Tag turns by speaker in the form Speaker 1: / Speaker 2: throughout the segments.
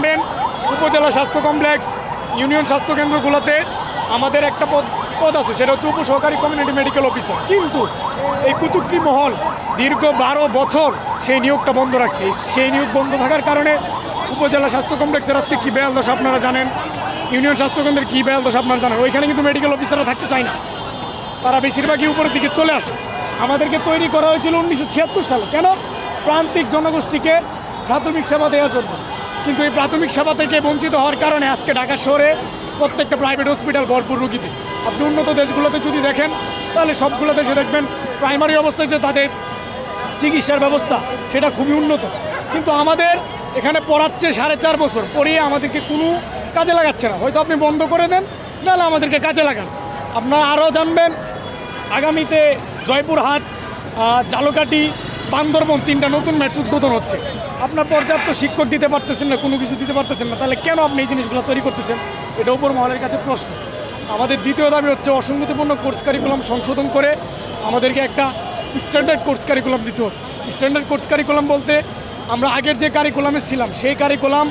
Speaker 1: জানবেন উপজেলা স্বাস্থ্য কমপ্লেক্স, ইউনিয়ন স্বাস্থ্য কেন্দ্রগুলোতে আমাদের একটা পদ পদ আছে, সেটা হচ্ছে উপসহকারী কমিউনিটি মেডিকেল অফিসার। কিন্তু এই কুচুক্রি মহল দীর্ঘ বারো বছর সেই নিয়োগটা বন্ধ রাখছে। সেই নিয়োগ বন্ধ থাকার কারণে উপজেলা স্বাস্থ্য কমপ্লেক্সের আজকে কী বেয়াল দশা আপনারা জানেন? ইউনিয়ন স্বাস্থ্য কেন্দ্রের কী বেয়াল দশা আপনারা জানেন? ওইখানে কিন্তু মেডিকেল অফিসাররা থাকতে চায় না। তারা বেশিরভাগই উপরের দিকে চলে আসে। আমাদেরকে তৈরি করা হয়েছিল উনিশশো ছিয়াত্তর সালে। কেন? প্রান্তিক জনগোষ্ঠীকে প্রাথমিক সেবা দেওয়ার জন্য। কিন্তু এই প্রাথমিক সেবা থেকে বঞ্চিত হওয়ার কারণে আজকে ঢাকা শহরে প্রত্যেকটা প্রাইভেট হসপিটাল ভরপুর রুগীতে আপনি উন্নত দেশগুলোতে যদি দেখেন, তাহলে সবগুলো দেশে দেখবেন প্রাইমারি অবস্থায় যে তাদের চিকিৎসার ব্যবস্থা, সেটা খুবই উন্নত। কিন্তু আমাদের এখানে পড়াচ্ছে সাড়ে চার বছর, পড়িয়ে আমাদেরকে কোনো কাজে লাগাচ্ছে না। হয়তো আপনি বন্ধ করে দেন, নাহলে আমাদেরকে কাজে লাগান। আপনারা আরও জানবেন, আগামীতে জয়পুরহাট জালকাটি বান্দরবন তিনটা নতুন ম্যাচ উদ্বোধন হচ্ছে। আপনার পর্যাপ্ত শিক্ষক দিতে পারতেছেন না, কোনো কিছু দিতে পারতেছেন না, তাহলে কেন আপনি এই জিনিসগুলো তৈরি করতেছেন? এটা উপর মহলের কাছে প্রশ্ন। আমাদের দ্বিতীয় দাবি হচ্ছে অসঙ্গতিপূর্ণ কোর্স কারিকুলাম সংশোধন করে আমাদেরকে একটা স্ট্যান্ডার্ড কোর্স কারিকুলাম দিতে হবে। স্ট্যান্ডার্ড কোর্স কারিকুলাম বলতে আমরা আগের যে কারিকুলামে ছিলাম, সেই কারিকুলাম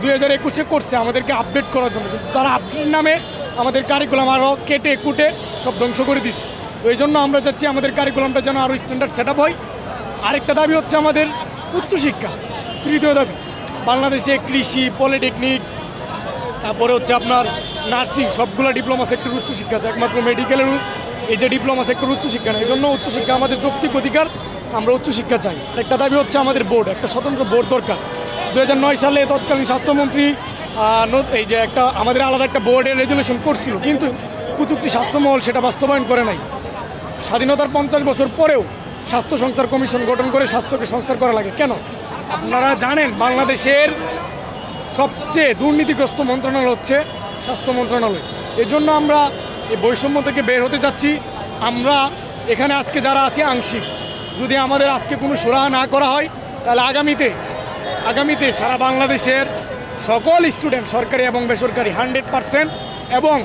Speaker 1: দুই হাজার একুশে করছে আমাদেরকে আপডেট করার জন্য কিন্তু তারা আপডেট নামে আমাদের কারিকুলাম আরও কেটে কুটে সব ধ্বংস করে দিচ্ছে ওই জন্য আমরা চাচ্ছি আমাদের কারিকুলামটা যেন আরও স্ট্যান্ডার্ড সেট হয়। আরেকটা দাবি হচ্ছে আমাদের উচ্চশিক্ষা, তৃতীয় দাবি, বাংলাদেশে কৃষি, পলিটেকনিক, তারপরে হচ্ছে আপনার নার্সিং, সবগুলো ডিপ্লোমা সেক্টর উচ্চশিক্ষা আছে, একমাত্র মেডিকেলের এই যে ডিপ্লোমা সেক্টর উচ্চশিক্ষা নেই। এই জন্য উচ্চশিক্ষা আমাদের যৌক্তিক অধিকার, আমরা উচ্চশিক্ষা চাই। একটা দাবি হচ্ছে আমাদের বোর্ড, একটা স্বতন্ত্র বোর্ড দরকার। দু সালে তৎকালীন স্বাস্থ্যমন্ত্রী এই যে একটা আমাদের আলাদা একটা বোর্ডের রেজুলেশন করছিল, কিন্তু প্রযুক্তি স্বাস্থ্যমহল সেটা বাস্তবায়ন করে নাই। স্বাধীনতার পঞ্চাশ বছর পরেও স্বাস্থ্য সংস্থার কমিশন গঠন করে স্বাস্থ্যকে সংস্কার করা লাগে। কেন? আপনারা জানেন, বাংলাদেশের সবচেয়ে দুর্নীতিগ্রস্ত মন্ত্রণালয় হচ্ছে স্বাস্থ্য মন্ত্রণালয়। এর জন্য আমরা এই বৈষম্য থেকে বের হতে যাচ্ছি। আমরা এখানে আজকে যারা আছি আংশিক, যদি আমাদের আজকে কোনো সুরাহা না করা হয়, তাহলে আগামীতে আগামীতে সারা বাংলাদেশের সকল স্টুডেন্ট, সরকারি এবং বেসরকারি, হান্ড্রেড পারসেন্ট এবং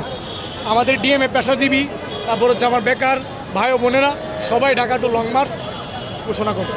Speaker 1: আমাদের ডিএমএ পেশাজীবী, তারপর হচ্ছে আমার বেকার ভাই ও বোনেরা সবাই ঢাকা টু লং মার্চ ঘোষণা করবে